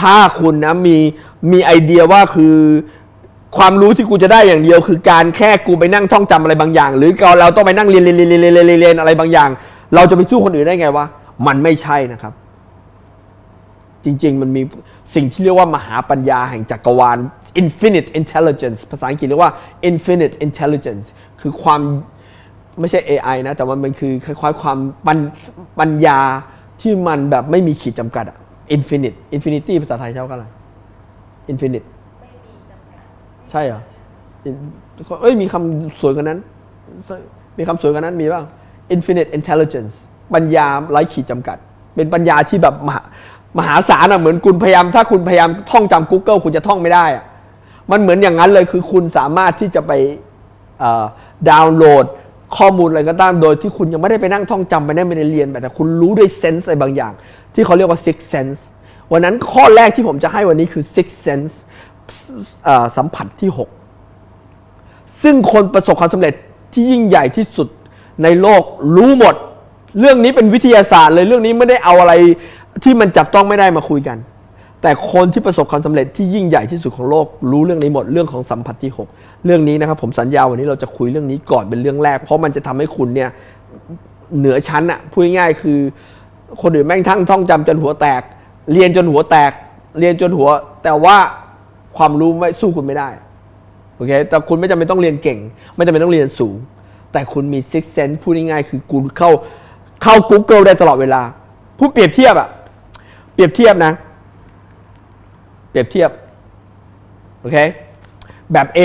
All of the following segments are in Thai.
ถ้าคุณนะมีมีไอเดียว่าคือความรู้ที่กูจะได้อย่างเดียวคือการแค่กูไปนั่งท่องจำอะไรบางอย่าง หรือเราต้องไปนั่งเรียนเรียนเรียนเรียนเรียนเรียนอะไรบางอย่าง เราจะไปสู้คนอื่นได้ไงวะมันไม่ใช่นะครับ จริง ๆ มันมีสิ่งที่เรียกว่ามหาปัญญาแห่งจักรวาล infinite intelligence ภาษาอังกฤษเรียกว่า infinite intelligence คือความไม่ใช่ AI นะ แต่ว่ามันคือคล้ายๆความปัญปัญญาที่มันแบบไม่มีขีดจำกัดอะ infinite infinity ภาษาไทยเท่ากันอะไร infinite ไม่มีจำกัดใช่เหรอเอ้ยมีคำสวยกว่านั้น มีคำสวยกว่านั้นมีบ้าง infinite intelligence ปัญญาไร้ขีดจำกัด เป็นปัญญาที่แบบมหามหาศาลอะเหมือนคุณพยายาม ถ้าคุณพยายามท่องจำ Google คุณจะท่องไม่ได้อะมันเหมือนอย่างนั้นเลยคือคุณสามารถที่จะไปเอ่อดาวน์โหลด ข้อมูลอะไรก็ตามโดยที่คุณยังไม่ได้ไปนั่งท่องจำไปได้ไม่ได้เรียน แต่คุณรู้ด้วยเซนส์อะไรบางอย่าง ที่เขาเรียกว่า six sense วันนั้นข้อแรกที่ผมจะให้วันนี้คือ six sense อ่อสัมผัสที่หกซึ่งคนประสบความสำเร็จที่ยิ่งใหญ่ที่สุดในโลกรู้หมด เรื่องนี้เป็นวิทยาศาสตร์เลยเรื่องนี้ไม่ได้เอาอะไรที่มันจับต้องไม่ได้มาคุยกัน แต่คนที่ประสบความสำเร็จที่ยิ่งใหญ่ที่สุดของโลกรู้เรื่องนี้หมดเรื่องของสัมผัสที่ 6 เรื่องนี้นะครับผมสัญญาวันนี้เราจะคุยเรื่องนี้ก่อนเป็นเรื่องแรก เพราะมันจะทำให้คุณเนี่ยเหนือชั้นอะพูดง่ายคือ คนอื่นแม่งทั้งท่องจำจนหัวแตก เรียนจนหัวแตก เรียนจนหัว แต่ว่าความรู้ไม่สู้คุณไม่ได้โอเคแต่คุณไม่จำเป็นต้องเรียนเก่ง ไม่จำเป็นต้องเรียนสูง แต่คุณมี six sense พูดง่ายๆคือคุณเข้าเข้า Google ได้ตลอดเวลา ผู้เปรียบเทียบอะเปรียบเทียบนะ รียบเทียบโอเคแบบ A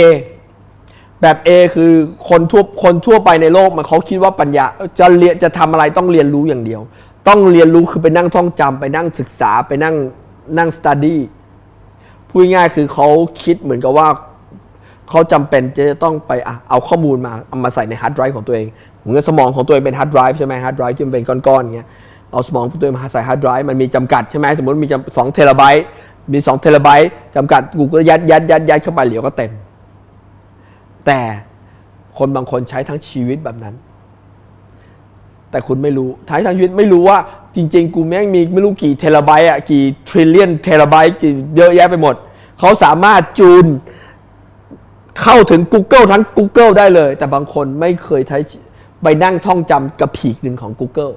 แบบ A คือคนทั่วคนทั่วไปในโลกมันเขาคิดว่าปัญญาจะเรียนจะทำอะไรต้องเรียนรู้อย่างเดียว ต้องเรียนรู้คือไปนั่งท่องจำไปนั่งศึกษาไปนั่งนั่ง study พูดง่ายคือเขาคิดเหมือนกับว่าเขาจำเป็นจะต้องไปอเอาข้อมูลมาเอามาใส่ในฮาร์ดไดรฟ์ของตัวเองเหมือนสมองของตัวเองเป็นฮาร์ดไดรฟ์ใช่ไหมฮาร์ดไดรฟ์ที่มันเป็นก้อนๆอย่างเงี้ยเอาสมองของตัวเองมาใส่ฮาร์ดไดรฟ์มันมีจำกัดใช่ไหมสมมติมีสองเทราไบต์ มีสองเทราไบต์จำกัดกูก็ยัดยัดยัดยัดเข้าไปเหลียวก็เต็ม แต่คนบางคนใช้ทั้งชีวิตแบบนั้น แต่คุณไม่รู้ท้ายทางชีวิตไม่รู้ว่าจริง ๆ กูแม่งมีไม่รู้กี่เทราไบต์อะกี่ทริลเลียนเทราไบต์กี่เยอะแยะไปหมด เขาสามารถจูนเข้าถึง Google ทั้ง Google ได้เลย แต่บางคนไม่เคยใช้ไปนั่งท่องจำกับผีกหนึ่งของ Google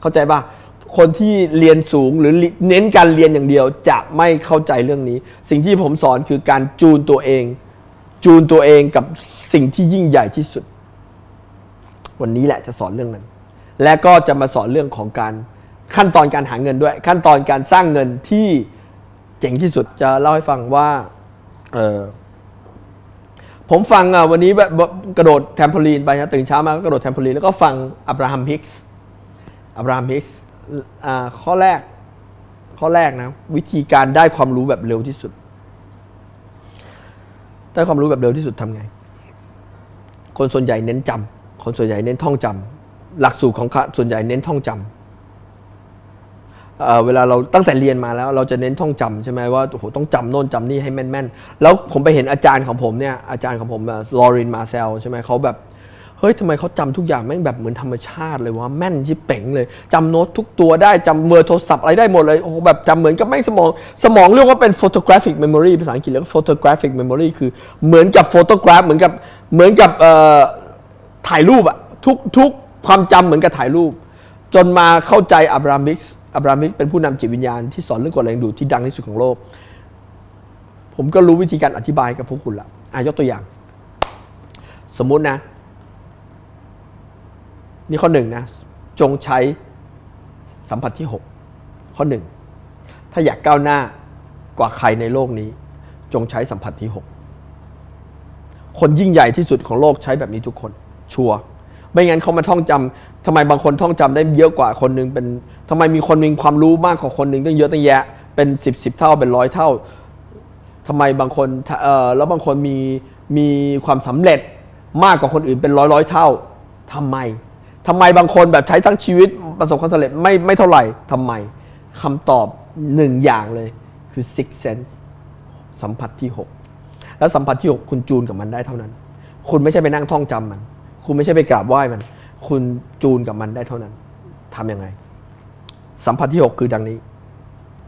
เข้าใจป่ะ คนที่เรียนสูงหรือเน้นการเรียนอย่างเดียวจะไม่เข้าใจเรื่องนี้ สิ่งที่ผมสอนคือการจูนตัวเอง จูนตัวเองกับสิ่งที่ยิ่งใหญ่ที่สุด วันนี้แหละจะสอนเรื่องนั้น และก็จะมาสอนเรื่องของการขั้นตอนการหาเงินด้วย ขั้นตอนการสร้างเงินที่เจ๋งที่สุดจะเล่าให้ฟังว่าเออผมฟังอะวันนี้กระโดดแทมโพลีนไปนะตื่นเช้ามาก็กระโดดแทมโพลีนแล้วก็ฟังอับราฮัมฮิกส์อับราฮัมฮิกส์ อ่าข้อแรก ข้อแรกนะ วิธีการได้ความรู้แบบเร็วที่สุด ได้ความรู้แบบเร็วที่สุดทำไง คนส่วนใหญ่เน้นจำคนส่วนใหญ่เน้นท่องจำหลักสูตรของเขาส่วนใหญ่เน้นท่องจำเอ่อเวลาเราตั้งแต่เรียนมาแล้ว เราจะเน้นท่องจำใช่ไหมว่าโอ้โหต้องจำโน่นจำนี่ให้แม่นๆ แล้วผมไปเห็นอาจารย์ของผมเนี่ยอาจารย์ของผมลอรินมาเซลใช่ไหมเขาแบบ เฮ้ยทำไมเขาจำทุกอย่างแม่งแบบเหมือนธรรมชาติเลยว่าแม่นชิบเป๋งเลยจำโน้ตทุกตัวได้จำเบอร์โทรศัพท์อะไรได้หมดเลยโอ้โหแบบจำเหมือนกับแม่งสมอง สมองเรียกว่าเป็น photographic memory ภาษาอังกฤษเรียกว่า photographic memory คือเหมือนกับ photograph เหมือนกับเหมือนกับเอ่อถ่ายรูปอะทุกทุกความจำเหมือนกับถ่ายรูป จนมาเข้าใจอับรามิกส์อับรามิกส์เป็นผู้นำจิตวิญญาณที่สอนเรื่องกฎแรงดูดที่ดังที่สุดของโลก ผมก็รู้วิธีการอธิบายกับพวกคุณละอายกตัวอย่าง สมมตินะ นี่ข้อหนึ่งนะจงใช้สัมผัสที่ 6 ข้อหนึ่งถ้าอยากก้าวหน้ากว่าใครในโลกนี้ จงใช้สัมผัสที่ 6 คนยิ่งใหญ่ที่สุดของโลกใช้แบบนี้ทุกคน ชัวร์ไม่งั้นเขามาท่องจำทำไมบางคนท่องจำได้เยอะกว่าคนหนึงเป็นทำไมมีคนมีความรู้มากกว่าคนหนึ่งตั้งเยอะตั้งแยะเป็นสิบสิบเท่าเป็นร้อยเท่าทำไมบางคนเอ่อแล้วบางคนมีมีความสำเร็จมากกว่าคนอื่นเป็นร้อยร้อยเท่าทำไม ทำไมบางคนแบบใช้ทั้งชีวิตประสบความสำเร็จไม่ไม่เท่าไหร่ทำไมคำตอบหนึ่งอย่างเลยคือ six sense สัมผัสที่ 6 แล้วสัมผัสที่ 6 คุณจูนกับมันได้เท่านั้น คุณไม่ใช่ไปนั่งท่องจำมัน คุณไม่ใช่ไปกราบไหว้มัน คุณจูนกับมันได้เท่านั้นทำยังไง สัมผัสที่ 6 คือดังนี้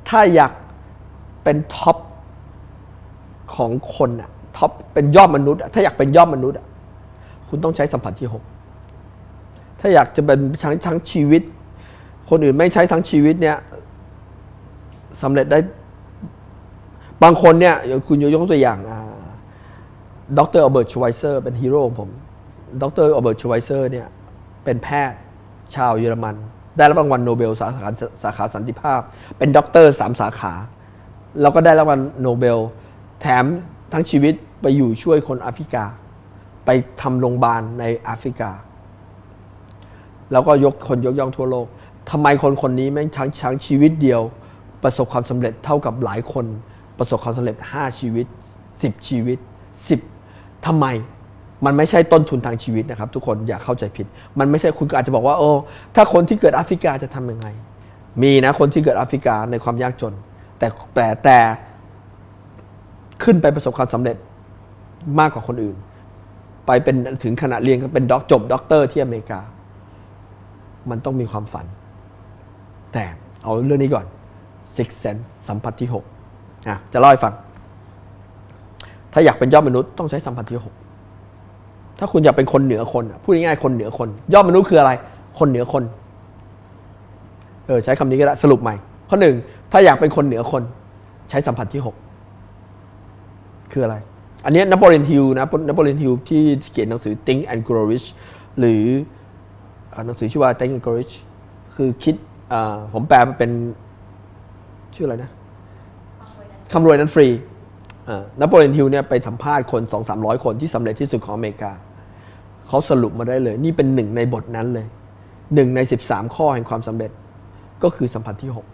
ถ้าอยากเป็นท็อปของคนอะท็อปเป็นยอดมนุษย์อะถ้าอยากเป็นยอดมนุษย์อะคุณต้องใช้สัมผัสที่หก ถ้าอยากจะเป็นทั้งทั้งชีวิต คนอื่นไม่ใช้ทั้งชีวิตเนี่ยสำเร็จได้ บางคนเนี่ยคุณยกตัวอย่างดรอัลเบิร์ตชไวเซอร์เป็นฮีโร่ของผมดรอัลเบิร์ตชไวเซอร์เนี่ยเป็นแพทย์ชาวเยอรมัน ได้รับรางวัลโนเบลสาขาสาขาสันติภาพ เป็นด็อกเตอร์สามสาขา แล้วก็ได้รางวัลโนเบล แถมทั้งชีวิตไปอยู่ช่วยคนแอฟริกา ไปทำโรงพยาบาลในแอฟริกา แล้วก็ยกคนยกย่องทั่วโลกทำไมคนคนนี้แม่งทั้งทั้งชีวิตเดียว ประสบความสำเร็จเท่ากับหลายคน ประสบความสำเร็จ 5 ชีวิต 10 ชีวิต 10ทำไมมันไม่ใช่ต้นทุนทางชีวิตนะครับ ทุกคนอย่าเข้าใจผิด มันไม่ใช่คุณก็อาจจะบอกว่าโอ้ถ้าคนที่เกิดแอฟริกาจะทำยังไง มีนะคนที่เกิดแอฟริกาในความยากจน แต่แต่แต่ขึ้นไปประสบความสำเร็จมากกว่าคนอื่น ไปเป็นถึงขนาดเรียนก็เป็นด็อกจบด็อกเตอร์ที่อเมริกา มันต้องมีความฝัน แต่เอาเรื่องนี้ก่อน six sense สัมผัสที่6อะจะเล่าให้ฟัง ถ้าอยากเป็นยอดมนุษย์ต้องใช้สัมผัสที่ 6 ถ้าคุณอยากเป็นคนเหนือคน พูดง่ายๆคนเหนือคน ยอดมนุษย์คืออะไร คนเหนือคน เออใช้คำนี้ก็ได้สรุปใหม่ ข้อหนึ่งถ้าอยากเป็นคนเหนือคน ใช้สัมผัสที่ 6 คืออะไร อันนี้นโปเลียนฮิลนะนโปเลียนฮิลที่เขียนหนังสือ Think and Grow Rich หรือ หนังสือชื่อว่า Think and Grow Rich คือคิดผมแปลเป็นชื่ออะไรนะคำรวยนั้นฟรีนโปเลียนฮิลเนี่ยไปสัมภาษณ์คน 2 3 0 0 คนที่สำเร็จที่สุดของอเมริกา เขาสรุปมาได้เลย นี่เป็นหนึ่งในบทนั้นเลยหนึ่งใน 13 ข้อแห่งความสำเร็จก็คือสัมผัสที่ 6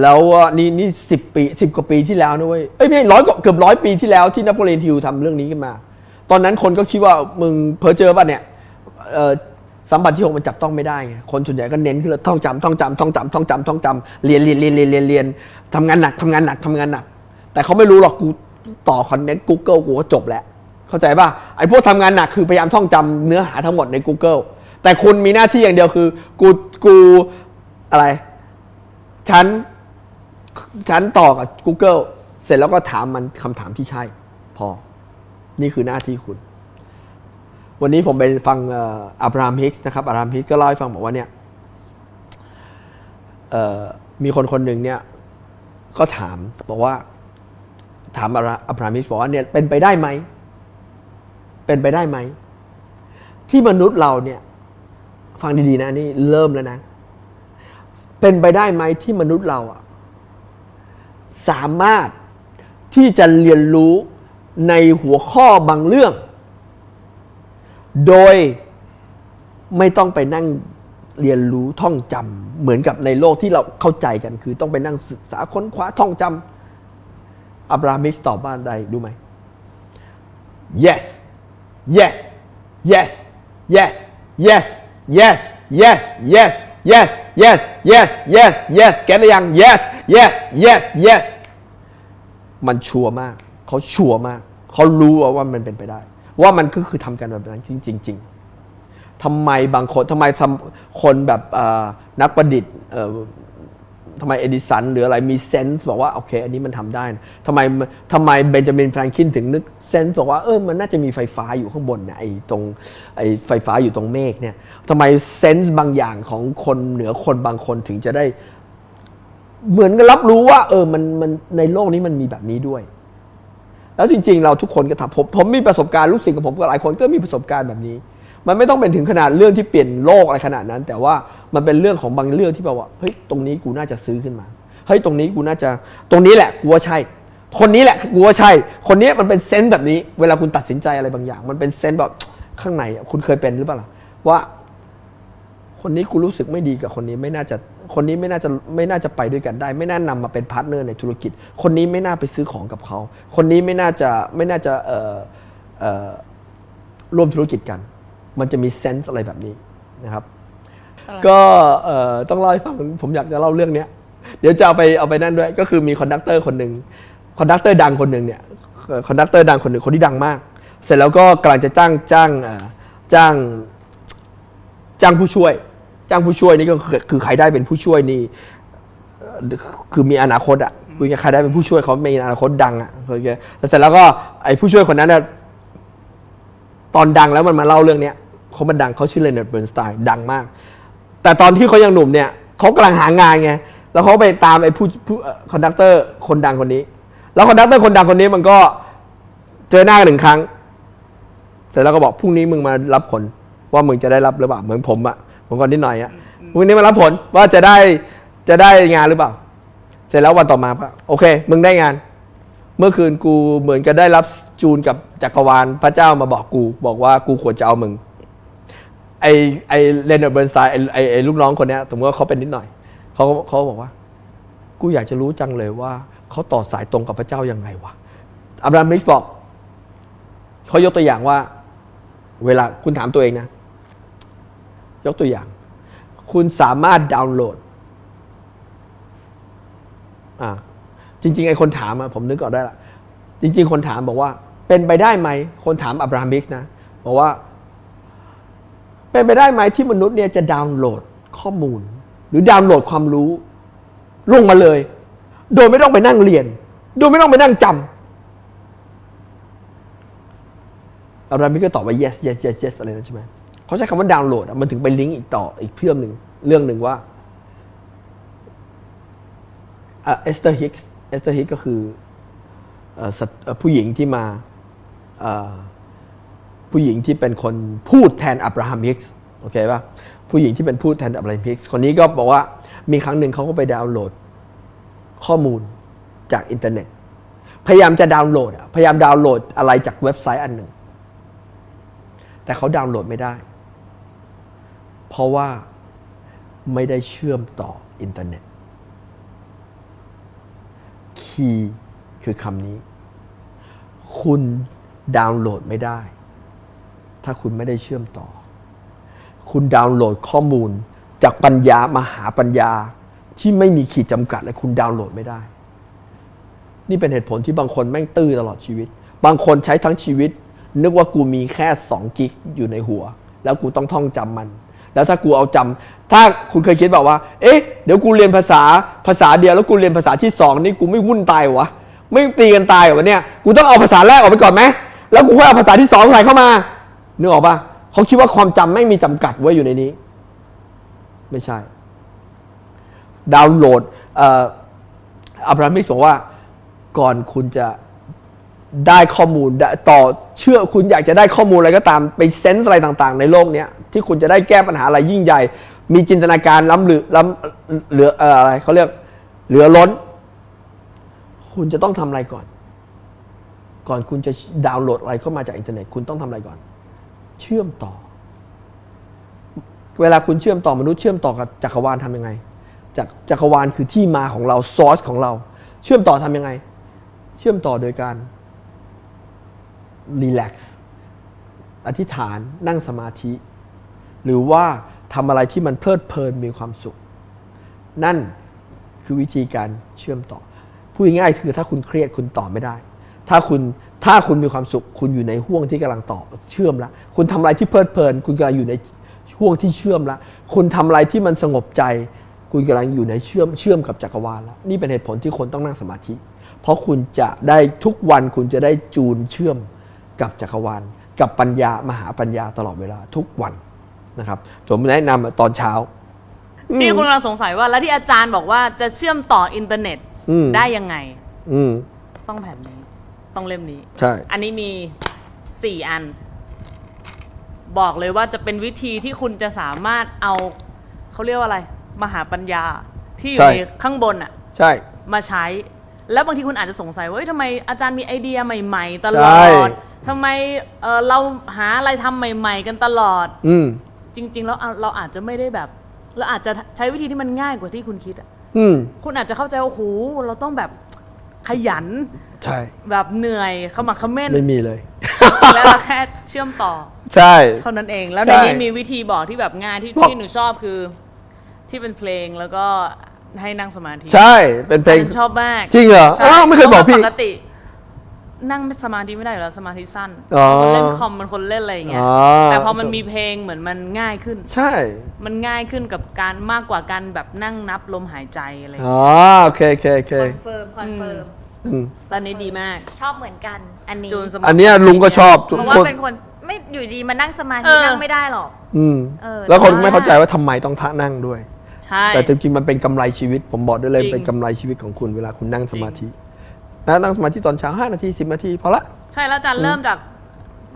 แล้วนี่นี่สิปีสิกว่าปีที่แล้วนะเว้ยเอ้ยไม่ร้อยเกือบร้อยปีที่แล้วที่นโปเลียนฮิลทำเรื่องนี้ขึ้นมา ตอนนั้นคนก็คิดว่ามึงเพอเจอป่ะเนี่ย สัมผัสที่หกมันจับต้องไม่ได้ไงคนส่วนใหญ่ก็เน้นคือท่องจำท่องจำท่องจำท่องจำท่องจำเรียนเรียนเรียนเรียนเรียนเรียนทำงานหนักทำงานหนักทำงานหนัก แต่เขาไม่รู้หรอกกูต่อคอนเทนต์ Google กูก็จบแล้วเข้าใจป่ะไอ้พวกทำงานหนักคือพยายามท่องจำเนื้อหาทั้งหมดใน Google แต่คุณมีหน้าที่อย่างเดียวคือกูกูอะไรฉันฉันต่อกับ Google เสร็จแล้วก็ถามมันคำถามที่ใช่ พอ นี่คือหน้าที่คุณ วันนี้ผมไปฟังอับราฮัมฮิกส์นะครับอับราฮัมฮิกส์ก็เล่าให้ฟังบอกว่าเนี่ยมีคนคนหนึ่งเนี่ยก็ถามบอกว่า ถามอับราอับราฮัมฮิกส์บอกว่าเนี่ยเป็นไปได้ไหม เป็นไปได้ไหม ที่มนุษย์เราเนี่ย ฟังดีๆนะนี่เริ่มแล้วนะ เป็นไปได้ไหมที่มนุษย์เราอะสามารถที่จะเรียนรู้ในหัวข้อบางเรื่อง โดยไม่ต้องไปนั่งเรียนรู้ท่องจำเหมือนกับในโลกที่เราเข้าใจกัน คือต้องไปนั่งศึกษาค้นคว้าท่องจำอับรามิกตอบว่าได้ดูไหม yes yes yes yes yes yes yes yes yes yes yes yes yes แกได้ยัง yes yes yes yes มันชัวร์มาก เขาชัวร์มาก เขารู้ว่ามันเป็นไปได้ ว่ามันก็คือทำกันแบบนั้นจริงจริงๆทำไมบางคนทำไมทำคนแบบนักประดิษฐ์ทำไมเอดิสันหรืออะไรมีเซนส์บอกว่าโอเค อันนี้มันทำได้ทำไมทำไมเบนจามินแฟรงคินถึงนึกเซนส์บอกว่าเออมันน่าจะมีไฟฟ้าอยู่ข้างบนเนี่ยไอ้ตรงไอ้ไฟฟ้าอยู่ตรงเมฆเนี่ยทำไมเซนส์บางอย่างของคนเหนือคนบางคนถึงจะได้ เหมือนกับรับรู้ว่า เออมันมันในโลกนี้มันมีแบบนี้ด้วย แล้วจริง ๆ เราทุกคนก็ทำผมผมมีประสบการณ์ลูกศิษย์กับผมกับหลายคนก็มีประสบการณ์แบบนี้ มันไม่ต้องเป็นถึงขนาดเรื่องที่เปลี่ยนโลกอะไรขนาดนั้น แต่ว่ามันเป็นเรื่องของบางเรื่องที่แบบว่าเฮ้ยตรงนี้กูน่าจะซื้อขึ้นมาเฮ้ยตรงนี้กูน่าจะตรงนี้แหละกูว่าใช่ คนนี้แหละกูว่าใช่ คนนี้มันเป็นเซนส์แบบนี้ เวลาคุณตัดสินใจอะไรบางอย่าง มันเป็นเซนส์แบบข้างในคุณเคยเป็นหรือเปล่าว่า คนนี้กูรู้สึกไม่ดีกับคนนี้ไม่น่าจะคนนี้ไม่น่าจะไม่น่าจะไปด้วยกันได้ ไม่น่านำมาเป็นพาร์ทเนอร์ในธุรกิจ คนนี้ไม่น่าไปซื้อของกับเขา คนนี้ไม่น่าจะไม่น่าจะเอ่อเอ่อร่วมธุรกิจกัน มันจะมีเซนส์อะไรแบบนี้นะครับ ก็เอ่อต้องเล่าให้ฟังผมอยากจะเล่าเรื่องเนี้ยเดี๋ยวจะเอาไปเอาไปนั่นด้วย ก็คือมีคอนดักเตอร์คนหนึ่งคอนดักเตอร์ดังคนหนึ่งเนี่ยคอนดักเตอร์ดังคนหนึ่งคนที่ดังมาก เสร็จแล้วก็กำลังจะจ้างจ้างเอ่อจ้างจ้างผู้ช่วย จ้างผู้ช่วยนี่ก็คือคือใครได้เป็นผู้ช่วยนี่คือมีอนาคตอะคุยกับใครได้เป็นผู้ช่วยเขามีอนาคตดังอะโอเคแล้วเสร็จแล้วก็ไอ้ผู้ช่วยคนนั้นน่ะตอนดังแล้วมันมาเล่าเรื่องเนี้ยเขามันดังเขาชื่อเลน a r d เบิร์นสไตน์ดังมาก แต่ตอนที่เขายังหนุ่มเนี่ยเขากำลังหางานไงแล้วเขาไปตามไอ้ผู้ผู้คอนดักเตอร์คนดังคนนี้ แล้วคอนดักเตอร์คนดังคนนี้มันก็เจอหน้ากันหนึ่งครั้ง เสร็จแล้วก็บอกพรุ่งนี้มึงมารับผลว่ามึงจะได้รับหรือเปล่าเหมือนผมอะ ผมก่อนนิดหน่อยอะพรุ่งนี้มารับผลว่าจะได้จะได้งานหรือเปล่า เสร็จแล้ววันต่อมาก็โอเค มึงได้งาน เมื่อคืนกูเหมือนกับได้รับจูนกับจักรวาลพระเจ้ามาบอกกู บอกว่ากูควรจะเอามึง ไอไอเลนเดอร์เบิร์นสไตน์ไอไอไอลูกน้องคนเนี้ยสมมติว่าเขาเป็นนิดหน่อยเขาเขาบอกว่า กูอยากจะรู้จังเลยว่าเขาต่อสายตรงกับพระเจ้ายังไงวะอับราฮัมมิชบอกเขายกตัวอย่างว่า เวลาคุณถามตัวเองนะ ยกตัวอย่าง คุณสามารถดาวน์โหลดอ่าจริง ๆ ไอ้คนถามอะผมนึกออกได้ละจริง ๆ คนถามบอกว่า เป็นไปได้ไหม คนถามอับราฮัมมิกนะบอกว่า เป็นไปได้ไหมที่มนุษย์เนี่ยจะดาวน์โหลดข้อมูล หรือดาวน์โหลดความรู้ลงมาเลย โดยไม่ต้องไปนั่งเรียน โดยไม่ต้องไปนั่งจำอับราฮัมมิกก็ตอบว่า yes yes yes yes อะไรนั่นใช่ไหม เขาใช้คำว่าดาวน์โหลดมันถึงไปลิงก์อีกต่ออีกเพื่อมหนึ่งเรื่องหนึ่งว่าเอสเตอร์ฮิกส์เอสเตอร์ฮิกก็คือผู้หญิงที่มาผู้หญิงที่เป็นคนพูดแทนอับราฮัมฮิกส์โอเคป่ะผู้หญิงที่เป็นพูดแทนอับราฮัมฮิกส์คนนี้ก็บอกว่ามีครั้งหนึ่งเขาก็ไปดาวน์โหลดข้อมูลจากอินเทอร์เน็ต พยายามจะดาวน์โหลดพยายามดาวน์โหลดอะไรจากเว็บไซต์อันหนึ่ง แต่เขาดาวน์โหลดไม่ได้ เพราะว่าไม่ได้เชื่อมต่ออินเทอร์เน็ต คีย์คือคำนี้ คุณดาวน์โหลดไม่ได้ ถ้าคุณไม่ได้เชื่อมต่อ คุณดาวน์โหลดข้อมูลจากปัญญามหาปัญญาที่ไม่มีขีดจำกัดและคุณดาวน์โหลดไม่ได้ นี่เป็นเหตุผลที่บางคนแม่งตื้อตลอดชีวิต บางคนใช้ทั้งชีวิต นึกว่ากูมีแค่ 2 กิกอยู่ในหัว แล้วกูต้องท่องจำมัน แล้วถ้ากูเอาจำถ้าคุณเคยคิดแบบว่า เอ๊ะ เดี๋ยวกูเรียนภาษาภาษาเดียวแล้วกูเรียนภาษาที่สองนี่กูไม่วุ่นตายวะไม่ตีกันตายเหรอวะเนี่ย กูต้องเอาภาษาแรกออกไปก่อนไหมแล้วกูค่อยเอาภาษาที่สองใส่เข้ามานึกออกปะเขาคิดว่าความจำไม่มีจำกัดไว้อยู่ในนี้ ไม่ใช่ ดาวน์โหลดอ่ออับราฮัมมิสบอกว่าก่อนคุณจะ ได้ข้อมูลต่อเชื่อคุณอยากจะได้ข้อมูลอะไรก็ตามไปเซนส์อะไรต่างๆ ในโลกเนี้ยที่คุณจะได้แก้ปัญหาอะไรยิ่งใหญ่ มีจินตนาการล้ำหลือล้ำเหลือเอ่ออะไรเขาเรียกเหลือล้น คุณจะต้องทำอะไรก่อน ก่อนคุณจะดาวน์โหลดอะไรเข้ามาจากอินเทอร์เน็ตคุณต้องทำอะไรก่อน เชื่อมต่อ เวลาคุณเชื่อมต่อมนุษย์เชื่อมต่อกับจักรวาลทำยังไงจากจักรวาลคือที่มาของเราซอสของเรา เชื่อมต่อทำยังไง เชื่อมต่อโดยการ รีแลกซ์อธิษฐานนั่งสมาธิ หรือว่าทำอะไรที่มันเพลิดเพลินมีความสุข นั่นคือวิธีการเชื่อมต่อพูดง่ายคือถ้าคุณเครียดคุณต่อไม่ได้ ถ้าคุณถ้าคุณมีความสุข คุณอยู่ในห่วงที่กำลังต่อเชื่อมละคุณทำอะไรที่เพลิดเพลิน คุณกำลังอยู่ในห่วงที่เชื่อมละคุณทำอะไรที่มันสงบใจ คุณกำลังอยู่ในเชื่อมเชื่อมกับจักรวาลแล้วนี่เป็นเหตุผลที่คนต้องนั่งสมาธิ เพราะคุณจะได้ทุกวันคุณจะได้จูนเชื่อม กับจักรวาลกับปัญญามหาปัญญาตลอดเวลาทุกวันนะครับผมแนะนำตอนเช้า ที่คุณกำลังสงสัยว่าแล้วที่อาจารย์บอกว่าจะเชื่อมต่ออินเทอร์เน็ตอืม ได้ยังไง อืม ต้องแผ่นนี้ ต้องเล่มนี้ ใช่ อันนี้มีสี่อัน บอกเลยว่าจะเป็นวิธีที่คุณจะสามารถเอาเขาเรียกว่าอะไร มหาปัญญาที่อยู่ในข้างบนอะใช่ มาใช้ แล้วบางทีคุณอาจจะสงสัยว่าเฮ้ยทำไมอาจารย์มีไอเดียใหม่ๆ ตลอใช่ ดทำไมเอ่อเราหาอะไรทำใหม่ ๆ กันตลอด อืม จริง ๆ แล้วอะเราอาจจะไม่ได้แบบเราอาจจะใช้วิธีที่มันง่ายกว่าที่คุณคิดอะอืม คุณอาจจะเข้าใจว่าโอ้โหเราต้องแบบขยันใช่ แบบเหนื่อยขมักเขม้นไม่มีเลยจริงๆแล้วเราแค่เชื่อมต่อ ใช่ เท่านั้นเองแล้วใช่ในนี้มีวิธีบอกที่แบบง่ายที่บอก ที่หนูชอบคือ ที่เป็นเพลงแล้วก็ ให้นั่งสมาธิใช่ เป็นเพลงอันนั้นชอบมากจริงเหรอใช่อ้าวไม่เคยบอกพี่ พราะว่าปกติ นั่งสมาธิไม่ได้อยู่แล้วสมาธิสั้นอ๋อคนเล่นคอมมันคนเล่นอะไรอย่างเงี้ยอ๋อ แต่พอมันมีเพลงเหมือนมันง่ายขึ้น ใช่มันง่ายขึ้นกับการมากกว่าการแบบนั่งนับลมหายใจอะไรอย่างอ๋เงี้ยอโอเคโอเคโอเคคอนเฟิร์มคอนเฟิร์มอืมตอนนี้ดีมาก ชอบเหมือนกัน อันนี้จูนสมาธิอันเนี้ยลุงก็ชอบทุกเพราะว่าคน เป็นคนไม่อยู่ดีมานั่งสมาเอธิอ นั่งไม่ได้หรอก อืมเออแล้วคนแต่ว่า ไม่เข้าใจว่าทำไมต้องท่านั่งด้วย ใช่ แต่จริงๆมันเป็นกำไรชีวิต ผมบอกได้เลยจริง เป็นกำไรชีวิตของคุณเวลาคุณนั่งสมาธินะนั่งสมาธิตอนเช้า5นาที10นาทีพอละใช่แล้วอาจารย์เริ่มจาก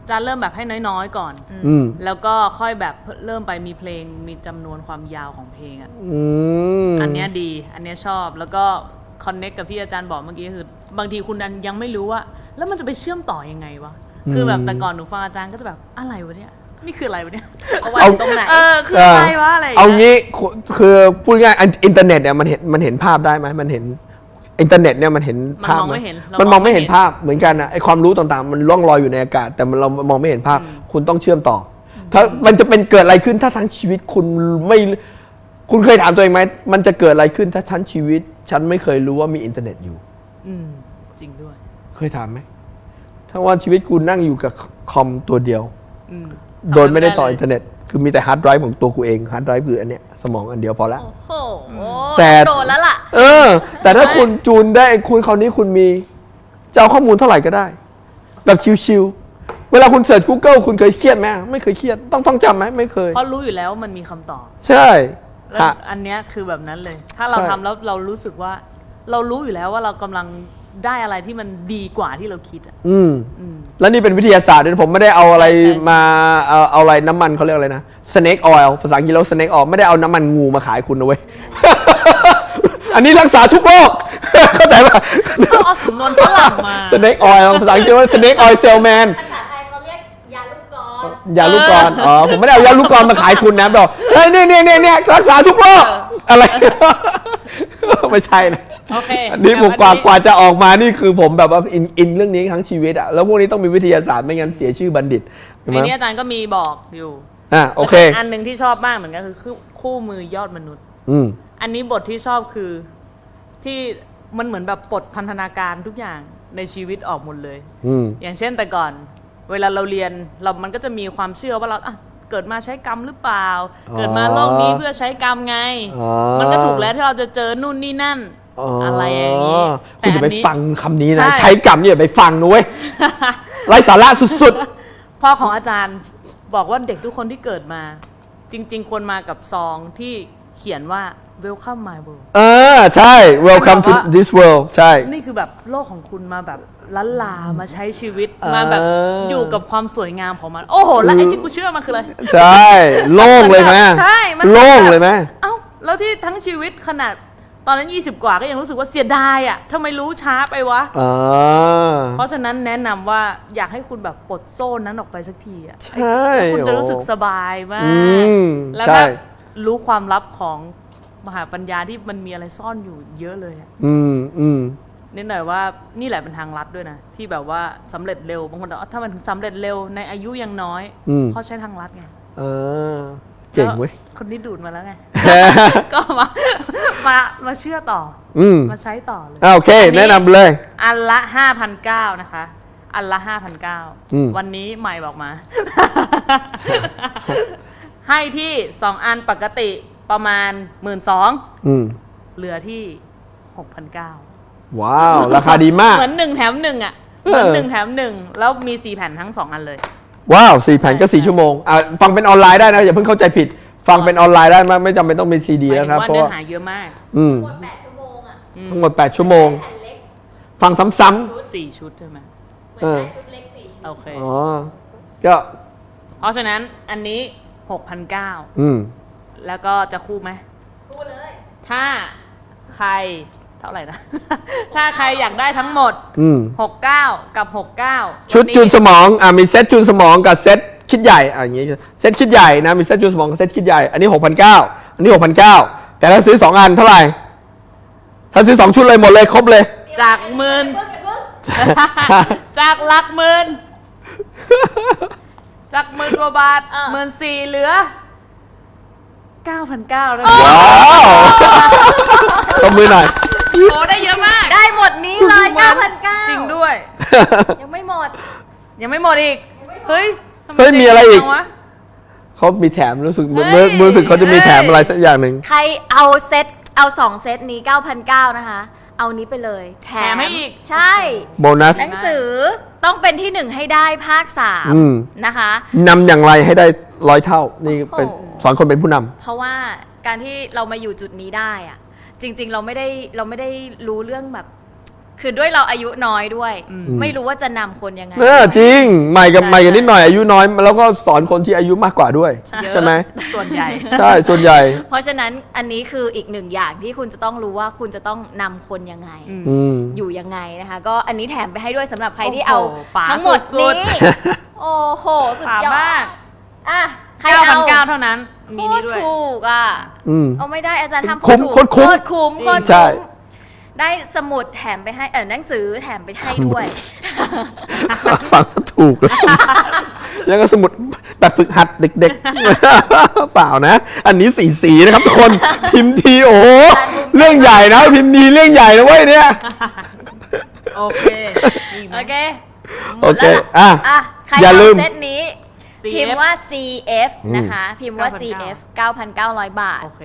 อาจารย์เริ่มแบบให้น้อยๆก่อน อืมแล้วก็ค่อยแบบเริ่มไปมีเพลงมีจำนวนความยาวของเพลงอะ อืมอันเนี้ยดี อันเนี้ยชอบ แล้วก็คอนเน็กกับที่อาจารย์บอกเมื่อกี้คือ บางทีคุณดันยังไม่รู้ว่า แล้วมันจะไปเชื่อมต่อยังไงวะ คือแบบแต่ก่อนหนูฟังอาจารย์ก็จะแบบอะไรวะเนี่ย นี่คืออะไรวะเนี่ยเอาไว้ตรงไหน เออคืออะไรวะอะไรอย่างเอาเงี้ยงี้คือคือพูดง่ายๆอันอินเทอร์เน็ตเนี่ยมันเห็นมันเห็นภาพได้ไหมมันเห็นอินเทอร์เน็ตเนี่ยมันเห็นภาพมันมองไม่เห็นเรามันมองไม่เห็นมองไม่เห็น ภาพเหมือนกันนะไอความรู้ต่างๆ มันล่องลอยอยู่ในอากาศ แต่มันเรามองไม่เห็นภาพ คุณต้องเชื่อมต่ออถ้ามันจะเป็นเกิดอะไรขึ้นถ้าทั้งชีวิตคุณไม่คุณเคยถามตัวเองไหมมันจะเกิดอะไรขึ้นถ้าทั้งชีวิต ฉันไม่เคยรู้ว่ามีอินเทอร์เน็ตอยู่ อืมจริงด้วย เคยถามไหมถ้าว่าชีวิตคุณนั่งอยู่กับคอมตัวเดียว อืม โดยไม่ได้ต่อทำะรอินเทอร์เน็ต คือมีแต่ฮาร์ดไดรฟ์ของตัวกูเองฮาร์ดไดรฟ์คืออันเนี้ยสมองอันเดียวพอละ โอ้โหแต่โดนแล้วล่ะ เออ แต่ถ้าคุณจูนได้คุณคราวนี้คุณมีจะเอาข้อมูลเท่าไหร่ก็ได้ แบบชิวๆเวลาคุณเสิร์ช Google คุณเคยเครียดไหมไม่เคยเครียดต้องต้องจำไหมไม่เคย เพราะรู้อยู่แล้วว่ามันมีคำตอบใช่ แล้วฮะอันเนี้ยคือแบบนั้นเลย ถ้าเราใช่ ทำแล้วเรารู้สึกว่า เรารู้อยู่แล้วว่าเรากำลัง ได้อะไรที่มันดีกว่าที่เราคิดอะอืม อืม แล้วนี่เป็นวิทยาศาสตร์ด้วยผมไม่ได้เอาอะไรใช่ใช่ใช่ มาเอาเอาอะไรน้ำมันเขาเรียกอะไรนะ snake oil ภาษาอังกฤษแล้ว snake oil ไม่ได้เอาน้ำมันงูมาขายคุณนะเว้ย อันนี้รักษาทุกโรค เข้าใจป่ะ ชอบเอาสำนวนฝรั่งมา snake oil ภาษาอังกฤษว่า snake oil salesman ภาษาไทยเขาเรียกยาลูกกรอนยาลูกกรอนอ๋อผมไม่ได้เอายาลูกกรอนมาขายคุณนะบอกเฮ้ยเนี่ยเนี่ยเนี่ยเนี่ยรักษาทุกโรคอะไร ไม่ใช่นะ โอเคอันนี้ผมกว่าแต่วันนี้กว่าจะออกมานี่คือผมแบบว่าอินอินเรื่องนี้ทั้งชีวิตอะแล้วพวกนี้ต้องมีวิทยาศาสตร์ไม่งั้นเสียชื่อบัณฑิตใช่ไหมอันนี้อาจารย์ก็มีบอกอยู่อะโอเคแล้วก็อันหนึ่งที่ชอบมากเหมือนกันคือคู่คู่มือยอดมนุษย์ อืมอันนี้บทที่ชอบคือที่มันเหมือนแบบปลดพันธนาการทุกอย่างในชีวิตออกหมดเลย อืมอย่างเช่นแต่ก่อน เวลาเราเรียนเรามันก็จะมีความเชื่อว่าเราอะเกิดมาใช้กรรมหรือเปล่าอ๋อเกิดมาโลกนี้เพื่อใช้กรรมไงอ๋อมันก็ถูกแล้วที่เราจะเจอนู่นนี่นั่น อะไรอย่างนี้คุณจะไปอันนี้ฟังคำนี้นะใช่ใช้กรรมอย่าไปฟังนะเว้ยไร้สาระสุดพ่อของอาจารย์บอกว่าเด็กทุกคนที่เกิดมา จริง ๆ ควรมากับซองที่เขียนว่า welcome my world ๆเออ ใช่ welcome มัน to บอกว่า this world ใช่ นี่คือแบบโลกของคุณมาแบบล้านลามาใช้ชีวิตเออมาแบบอยู่กับความสวยงามของมัน โอ้โห แล้วไอ้ที่กูเชื่อมันคืออะไร ใช่ โล่งเลยไหมใช่มันโล่งเลยไหมเอ้า แล้วที่ทั้งชีวิตขนาด ตอนนั้น 20 กว่าก็ยังรู้สึกว่าเสียดายอะทำไมรู้ช้าไปวะ อ่า เพราะฉะนั้นแนะนำว่าอยากให้คุณแบบปลดโซ่นั้นออกไปสักทีอะใช่แล้วคุณจะรู้สึกสบายมาอืก มแล้วใช่ถ้ารู้ความลับของมหาปัญญาที่มันมีอะไรซ่อนอยู่เยอะเลยอะอืมอืม นิดหน่อยว่านี่แหละเป็นทางลัดด้วยนะ ที่แบบว่าสำเร็จเร็วบางคนบอกว่าถ้ามันถึงสำเร็จเร็วในอายุยังน้อยอืม เขาใช้ทางลัดไงเออเก่งเว้ย แล้วคนนี้ดูดมาแล้วไงก็มามามาเชื่อต่ออืมมาใช้ต่อเลย อ่าโอเค อัแนะนำเลย อันละห้าพันเก้านะคะ อันละห้าพันเก้าอืม วันนี้ใหม่บอกมา ให้ที่สองอันปกติประมาณหมื่นสองอืม เหลือที่หกพันเก้าว้าว ราคาดีมาก เหมือนหนึ่งแถมหนึ่งอะเออเหมือนหนึ่งแถมหนึ่งแล้วมีสี่แผ่นทั้งสองอันเลย ว้าวสี่แผ่นก็ใช่สี่ชั่วโมงอะฟังเป็นออนไลน์ได้นะ อย่าเพิ่งเข้าใจผิด ฟังเป็นออนไลน์ได้ไม่ไม่จำเป็นต้องเป็นซีดีหมายนะถึงครับว่าเพราะเนื้อว่าหาเยอะมากอืมหมดแปดชั่วโมงอะทั้งหมด 8 ชั่วโมง แผ่นเล็กฟังซ้ำ สี่ชุดใช่ไหมเหมือนได้ชุดเล็กสี่ชิ้น โอเค ๆ อ๋อ ก็ เพราะฉะนั้นอันนี้หกพันเก้าอืมแล้วก็จะคู่ไหม คู่เลย ถ้าใครเท่าไหร่นะ ถ้าใครอยากได้ทั้งหมด อืม 69 กับ 69ชุดวันนี้จูนสมอง อะมีเซตจูนสมองกับเซต คิดใหญ่อะอย่างงี้เซตคิดใหญ่นะมีเซตจูนสมองกับเซตคิดใหญ่อันนี้6,900อันนี้6,900แต่ถ้าซื้อ2อันเท่าไหร่ถ้าซื้อ2ชุดเลยหมดเลยครบเลย จากหมื่นเพิ่งเพิ่งจากหลักหมื่นจากหมื่นกว่าบาทเออหมื่นสี่เหลือ9,900แล้วว้าวตบมือหน่อยโอ้ได้เยอะมาก ได้หมดนี้เลยเหมือน9,900จริงด้วย ยังไม่หมด ยังไม่หมดอีก เฮ้ย ทำเฮ้ยมีอะไรอีกจังวะ เขามีแถมรู้สึกเฮ้ยรู้สึกเขาจะมีแถมอะไรสักอย่างหนึ่ง ใครเอาเซตเอาสองเซตนี้ 9,900 นะคะ เอานี้ไปเลย แถแถมให้อีก ใช่ โบนัส หนังสือต้องเป็นที่หนึ่งให้ได้ภาคสามอืม นะคะ นำอย่างไรให้ได้ร้อยเท่า นี่เป็นโอ้โห สอนคนเป็นผู้นำ เพราะว่าการที่เรามาอยู่จุดนี้ได้อะจริง ๆ เราไม่ได้เราไม่ได้รู้เรื่องแบบ คือด้วยเราอายุน้อยด้วยอืมไม่รู้ว่าจะนำคนยังไง เออจริง ใหม่กับใช่ ใหม่กันนิดหน่อยอายุน้อย แล้วก็สอนคนที่อายุมากกว่าด้วย ใช่ไหมส่วนใหญ่ ใช่ส่วนใหญ่ เพราะฉะนั้นอันนี้คืออีกหนึ่งอย่างที่คุณจะต้องรู้ว่าคุณจะต้องนำคนยังไง อืมอืมอยู่ยังไงนะคะ ก็อันนี้แถมไปให้ด้วยสำหรับใครที่โอ้เอาโหป๋าทั้งหมดสุนี้ ด โอ้โห สุดป๋ายอดมากอะใครเก้าพัเอานเก้าเท่านั้น มีโคนี้ตรด้วย ถูกอะอืม เอาไม่ได้อาจารย์ทำคุ้มถูกโคตรคุ้มโคตรคุ้มจริงโคตรใช่คุ้ม ได้สมุดแถมไปให้เออหนังสือแถมไปให้ด้วย ฟังซะถูกเลยยังก็สมุดแบบฝึกหัดเด็กๆ เปล่านะ อันนี้สีสีนะครับทุกคนพิมพ์ทีโอ้โหเรื่องใหญ่นะ พิมพ์ดีเรื่องใหญ่นะเว้ยเนี่ยโอเคมีไหมโอเคโอเคแล้วอะอะใครอย่าเอาลืมเซตนี้ CF พิมพ์ว่า CF อืมนะคะ พิมพ์ว่า9,900 CF 9,900 บาทโอเค